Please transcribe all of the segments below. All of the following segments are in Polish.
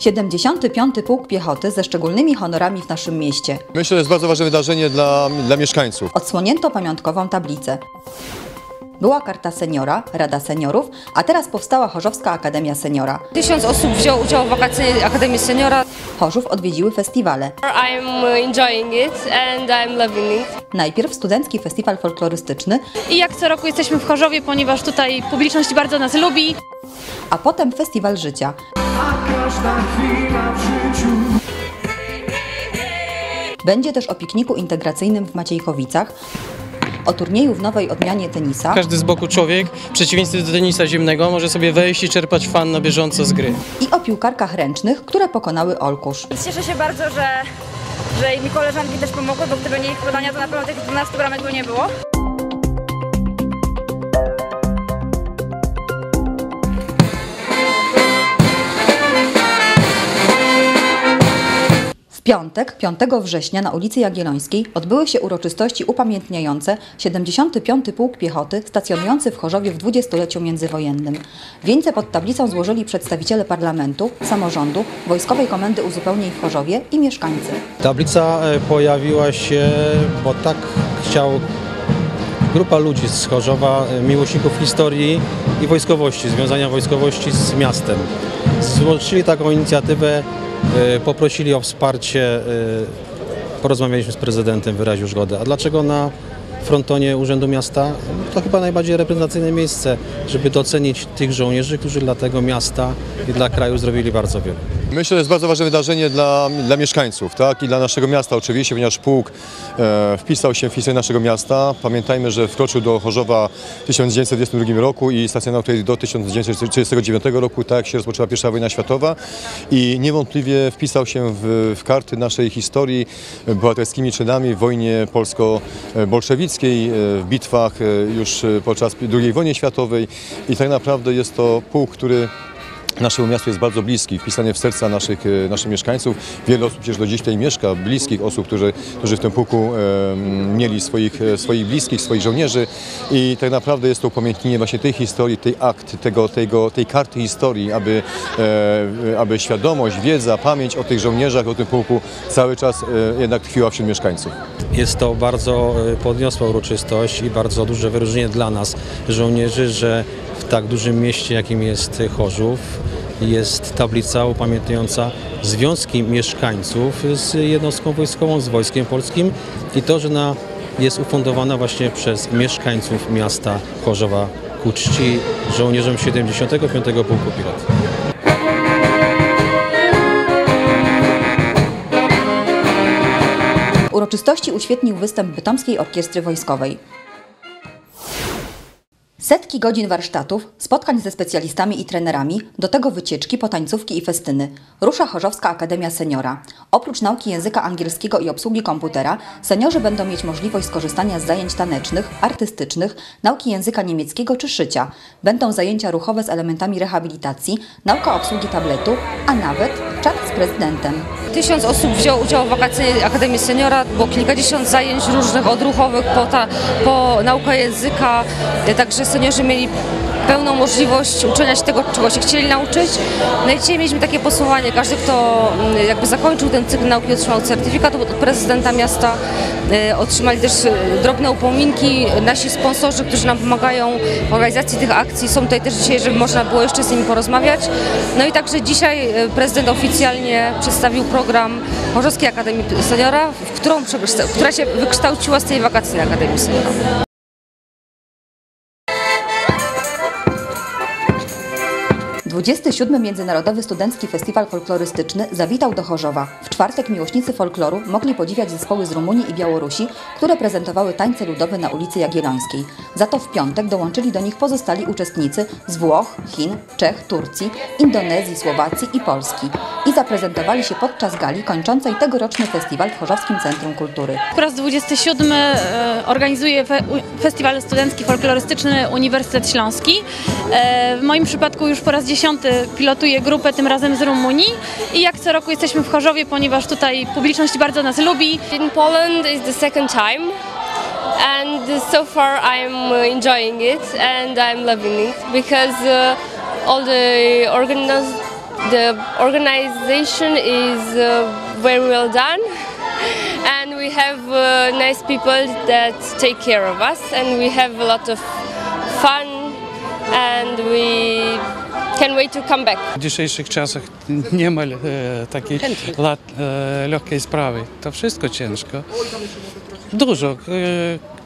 Siedemdziesiąty piąty Pułk Piechoty ze szczególnymi honorami w naszym mieście. Myślę, że to jest bardzo ważne wydarzenie dla, dla mieszkańców. Odsłonięto pamiątkową tablicę. Była karta seniora, Rada Seniorów, a teraz powstała Chorzowska Akademia Seniora. Tysiąc osób wzięło udział w wakacyjnej Akademii Seniora. Chorzów odwiedziły festiwale. I'm enjoying it and I'm loving it. Najpierw Studencki Festiwal Folklorystyczny, I jak co roku jesteśmy w Chorzowie, ponieważ tutaj publiczność bardzo nas lubi. a potem Festiwal Życia. Będzie też o pikniku integracyjnym w Maciejkowicach, o turnieju w nowej odmianie tenisa, Każdy z boku człowiek, w przeciwieństwie do tenisa zimnego, może sobie wejść i czerpać fan na bieżąco z gry. i o piłkarkach ręcznych, które pokonały Olkusz. Cieszę się bardzo, że, że mi koleżanki też pomogły, bo gdyby nie ich podania, to na pewno tych 12 bramek by nie było. W piątek, 5 września na ulicy Jagiellońskiej odbyły się uroczystości upamiętniające 75. Pułk Piechoty stacjonujący w Chorzowie w dwudziestoleciu międzywojennym. Wieńce pod tablicą złożyli przedstawiciele parlamentu, samorządu, Wojskowej Komendy Uzupełnień w Chorzowie i mieszkańcy. Tablica e, pojawiła się, bo tak chciał grupa ludzi z Chorzowa, e, miłośników historii i wojskowości, związania wojskowości z miastem. Złożyli taką inicjatywę, poprosili o wsparcie, e, porozmawialiśmy z prezydentem, wyraził zgodę. A dlaczego na frontonie Urzędu Miasta? To chyba najbardziej reprezentacyjne miejsce, żeby docenić tych żołnierzy, którzy dla tego miasta i dla kraju zrobili bardzo wiele. Myślę, że to jest bardzo ważne wydarzenie dla, dla mieszkańców tak? i dla naszego miasta oczywiście, ponieważ pułk e, wpisał się w historię naszego miasta. Pamiętajmy, że wkroczył do Chorzowa w 1922 roku i stacjonował tutaj do 1939 roku, tak jak się rozpoczęła I wojna światowa i niewątpliwie wpisał się w, w karty naszej historii bohaterskimi czynami w wojnie polsko-bolszewickiej, e, w bitwach e, już e, podczas II wojny światowej i tak naprawdę jest to pułk, który Naszemu miastu jest bardzo bliski, wpisany w serca naszych, e, naszych mieszkańców. Wiele osób przecież do dziś tutaj mieszka, bliskich osób, którzy, którzy w tym pułku e, mieli swoich, e, swoich bliskich, swoich żołnierzy i tak naprawdę jest to upamiętnienie właśnie tej historii, tej akt, tego, tego, tej karty historii, aby, e, aby świadomość, wiedza, pamięć o tych żołnierzach, o tym pułku cały czas e, jednak tkwiła wśród mieszkańców. Jest to bardzo e, podniosła uroczystość i bardzo duże wyróżnienie dla nas, żołnierzy, że w tak dużym mieście, jakim jest Chorzów, jest tablica upamiętniająca związki mieszkańców z jednostką wojskową, z Wojskiem Polskim i to, że na, jest ufundowana właśnie przez mieszkańców miasta Chorzowa ku czci żołnierzom 75. Pułku Pilot. Uroczystości uświetnił występ Bytomskiej Orkiestry Wojskowej. Setki godzin warsztatów, spotkań ze specjalistami i trenerami, do tego wycieczki, potańcówki i festyny. Rusza Chorzowska Akademia Seniora. Oprócz nauki języka angielskiego i obsługi komputera, seniorzy będą mieć możliwość skorzystania z zajęć tanecznych, artystycznych, nauki języka niemieckiego czy szycia. Będą zajęcia ruchowe z elementami rehabilitacji, nauka obsługi tabletu, a nawet czat z prezydentem. Tysiąc osób wzięło udział w wakacyjnej Akademii Seniora, było kilkadziesiąt zajęć różnych, odruchowych, po, ta, po nauka języka, także seniorzy mieli pełną możliwość uczenia się tego, czego się chcieli nauczyć. No i dzisiaj mieliśmy takie posłuchanie, każdy, kto mm, jakby zakończył ten cykl nauki, otrzymał certyfikat od prezydenta miasta, otrzymali też e, drobne upominki. Nasi sponsorzy, którzy nam pomagają w organizacji tych akcji są tutaj też dzisiaj, żeby można było jeszcze z nimi porozmawiać. No i także dzisiaj e, prezydent oficjalnie przedstawił program Chorzowskiej Akademii Seniora, w którą, która się wykształciła z tej wakacyjnej Akademii Seniora. 27. Międzynarodowy Studencki Festiwal Folklorystyczny zawitał do Chorzowa. W czwartek miłośnicy folkloru mogli podziwiać zespoły z Rumunii i Białorusi, które prezentowały tańce ludowe na ulicy Jagiellońskiej. Za to w piątek dołączyli do nich pozostali uczestnicy z Włoch, Chin, Czech, Turcji, Indonezji, Słowacji i Polski i zaprezentowali się podczas gali kończącej tegoroczny festiwal w Chorzowskim Centrum Kultury. Po raz 27 e, organizuje Festiwal Studencki Folklorystyczny Uniwersytet Śląski. E, w moim przypadku już po raz 10 dziesiąty pilotuję grupę, tym razem z Rumunii i jak co roku jesteśmy w Chorzowie, ponieważ tutaj publiczność bardzo nas lubi. In Poland is the second time, and so far I'm uh, enjoying it and I'm loving it because uh, all the organiz- the organization is uh, very well done. And we have uh, nice people that take care of us, and we have a lot of fun, and we can wait to come back. W dzisiejszych czasach nie ma e, takiej lat, e, lekkiej sprawy. To wszystko ciężko. Dużo. E,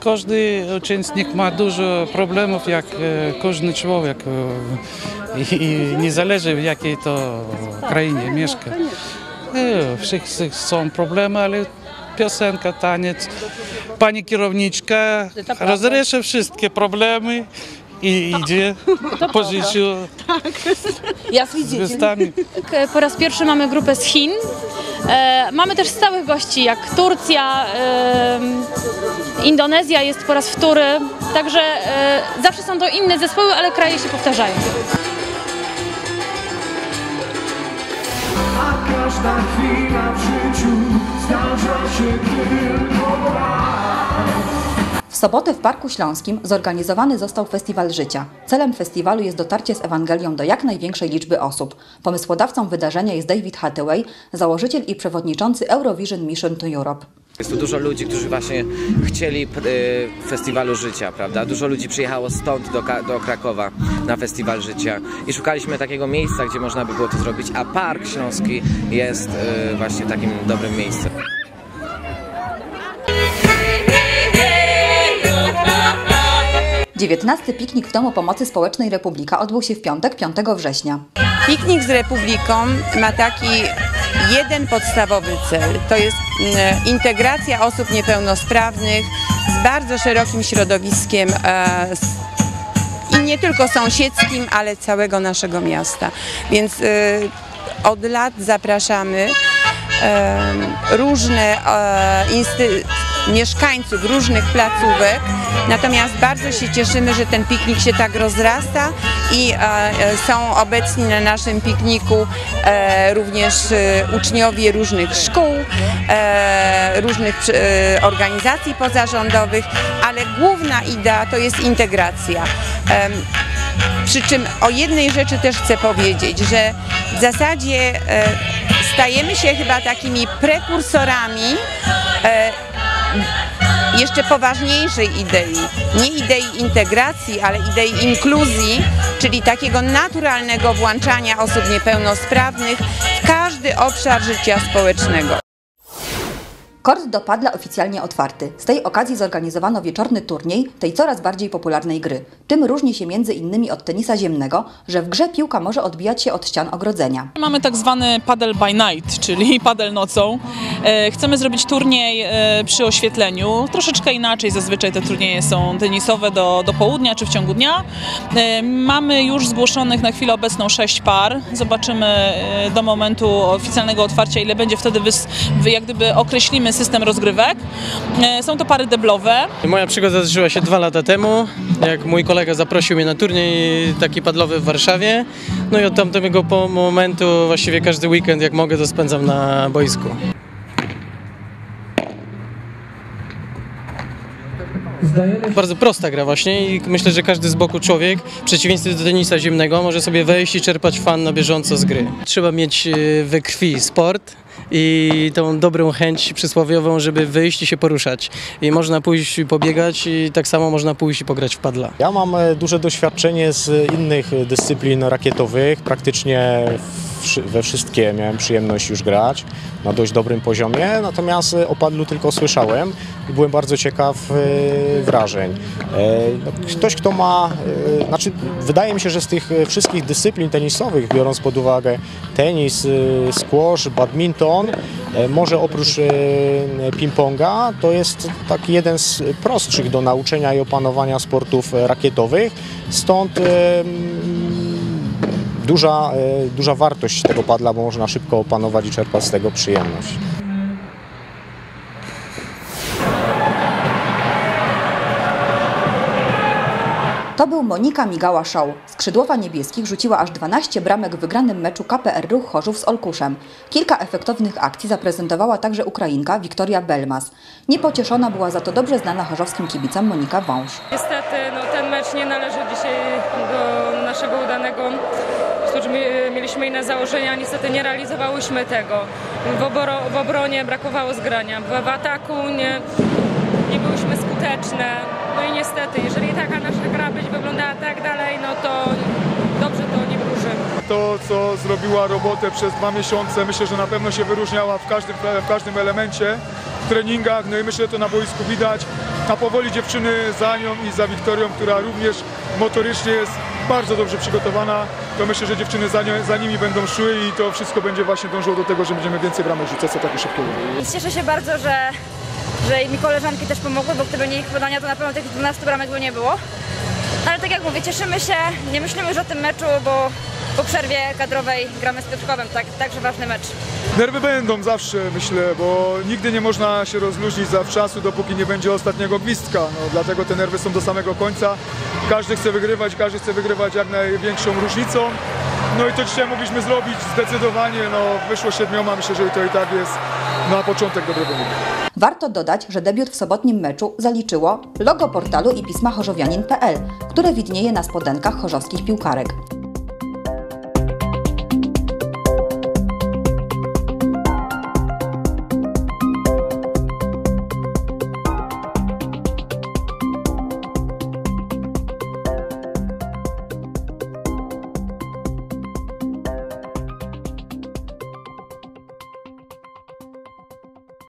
każdy uczestnik ma dużo problemów, jak e, każdy człowiek. E, i, nie zależy w jakiej to krainie mieszka. E, wszyscy są problemy, ale piosenka, taniec. Pani kierowniczka rozrzeszy wszystkie problemy i idzie po życiu z gwiazdami. Tak, Po raz pierwszy mamy grupę z Chin. E, mamy też stałych gości jak Turcja, e, Indonezja jest po raz wtóry, także e, zawsze są to inne zespoły, ale kraje się powtarzają. A każda chwila w życiu zdarza się. W sobotę w Parku Śląskim zorganizowany został Festiwal Życia. Celem festiwalu jest dotarcie z Ewangelią do jak największej liczby osób. Pomysłodawcą wydarzenia jest David Hathaway, założyciel i przewodniczący Eurovision Mission to Europe. Jest tu dużo ludzi, którzy właśnie chcieli y, festiwalu życia, prawda? Dużo ludzi przyjechało stąd do, do Krakowa na festiwal życia i szukaliśmy takiego miejsca, gdzie można by było to zrobić, a Park Śląski jest y, właśnie takim dobrym miejscem. Dziewiętnasty piknik w Domu Pomocy Społecznej Republika odbył się w piątek, 5 września. Piknik z Republiką ma taki jeden podstawowy cel. To jest mm, integracja osób niepełnosprawnych z bardzo szerokim środowiskiem e, i nie tylko sąsiedzkim, ale całego naszego miasta. Więc e, od lat zapraszamy e, różne e, insty- mieszkańców różnych placówek. Natomiast bardzo się cieszymy, że ten piknik się tak rozrasta i e, e, są obecni na naszym pikniku e, również uczniowie różnych szkół, różnych organizacji pozarządowych, ale główna idea to jest integracja. Przy czym o jednej rzeczy też chcę powiedzieć, że w zasadzie stajemy się chyba takimi prekursorami jeszcze poważniejszej idei. Nie idei integracji, ale idei inkluzji, czyli takiego naturalnego włączania osób niepełnosprawnych w każdy obszar życia społecznego. Kort do padla oficjalnie otwarty. Z tej okazji zorganizowano wieczorny turniej tej coraz bardziej popularnej gry. Tym różni się między innymi od tenisa ziemnego, że w grze piłka może odbijać się od ścian ogrodzenia. Mamy tak zwany paddle by night, czyli paddle nocą. E, Chcemy zrobić turniej e, przy oświetleniu. Troszeczkę inaczej zazwyczaj te turnieje są tenisowe do, do południa czy w ciągu dnia. E, Mamy już zgłoszonych na chwilę obecną sześć par. Zobaczymy do momentu oficjalnego otwarcia, ile będzie wtedy, jak gdyby określimy system rozgrywek. E, Są to pary deblowe. Moja przygoda zaczęła się dwa lata temu, jak mój kolega zaprosił mnie na turniej taki padlowy w Warszawie. No i od tamtego momentu właściwie każdy weekend jak mogę to spędzam na boisku. Bardzo prosta gra właśnie i myślę, że każdy z boku człowiek, w przeciwieństwie do tenisa ziemnego, może sobie wejść i czerpać fan na bieżąco z gry. Trzeba mieć e, we krwi sport i tą dobrą chęć przysłowiową, żeby wyjść i się poruszać. I można pójść i pobiegać i tak samo można pójść i pograć w padla. Ja mam e, duże doświadczenie z innych dyscyplin rakietowych. Praktycznie wszy- we wszystkie miałem przyjemność już grać na dość dobrym poziomie, natomiast o padlu tylko słyszałem i byłem bardzo ciekaw e, wrażeń. E, no, Ktoś, kto ma, e, znaczy wydaje mi się, że z tych wszystkich dyscyplin tenisowych, biorąc pod uwagę tenis, squash, badminton, może oprócz ping-ponga, to jest taki jeden z prostszych do nauczenia i opanowania sportów rakietowych. Stąd duża, e, duża wartość tego padla, bo można szybko opanować i czerpać z tego przyjemność. To był Monika Migała Show. Skrzydłowa niebieskich rzuciła aż 12 bramek w wygranym meczu KPR Ruch Chorzów z Olkuszem. Kilka efektownych akcji zaprezentowała także Ukrainka Wiktoria Belmas. Niepocieszona była za to dobrze znana chorzowskim kibicom Monika Wąż. Niestety no, ten mecz nie należy dzisiaj do naszego udanego, którzy mi- mieliśmy inne założenia, niestety nie realizowałyśmy tego. W, oboro, w obronie brakowało zgrania, w, w ataku nie, nie byłyśmy skuteczne. No i niestety, jeżeli taka nasza gra być wyglądała tak dalej, no to dobrze to nie wróży. To, co zrobiła robotę przez dwa miesiące, myślę, że na pewno się wyróżniała w każdym, w każdym elemencie, w treningach, no i myślę, że to na boisku widać. A powoli dziewczyny za nią i za Wiktorią, która również motorycznie jest bardzo dobrze przygotowana, to myślę, że dziewczyny za, nią, za nimi będą szły i to wszystko będzie właśnie dążyło do tego, że będziemy więcej bramek rzucać, co takie szybko I cieszę się bardzo, że, że mi koleżanki też pomogły, bo gdyby nie ich podania, to na pewno tych 12 bramek by nie było. Ale tak jak mówię, cieszymy się, nie myślimy już o tym meczu, bo po przerwie kadrowej gramy z Piotrkowem, tak, także ważny mecz. Nerwy będą zawsze, myślę, bo nigdy nie można się rozluźnić zawczasu, dopóki nie będzie ostatniego gwizdka. No, dlatego te nerwy są do samego końca. Każdy chce wygrywać, każdy chce wygrywać jak największą różnicą. No i to dzisiaj mogliśmy zrobić zdecydowanie. No, wyszło siedmioma, myślę, że to i tak jest na początek dobry wynik. Warto dodać, że debiut w sobotnim meczu zaliczyło logo portalu i pisma chorzowianin.pl, które widnieje na spodenkach chorzowskich piłkarek.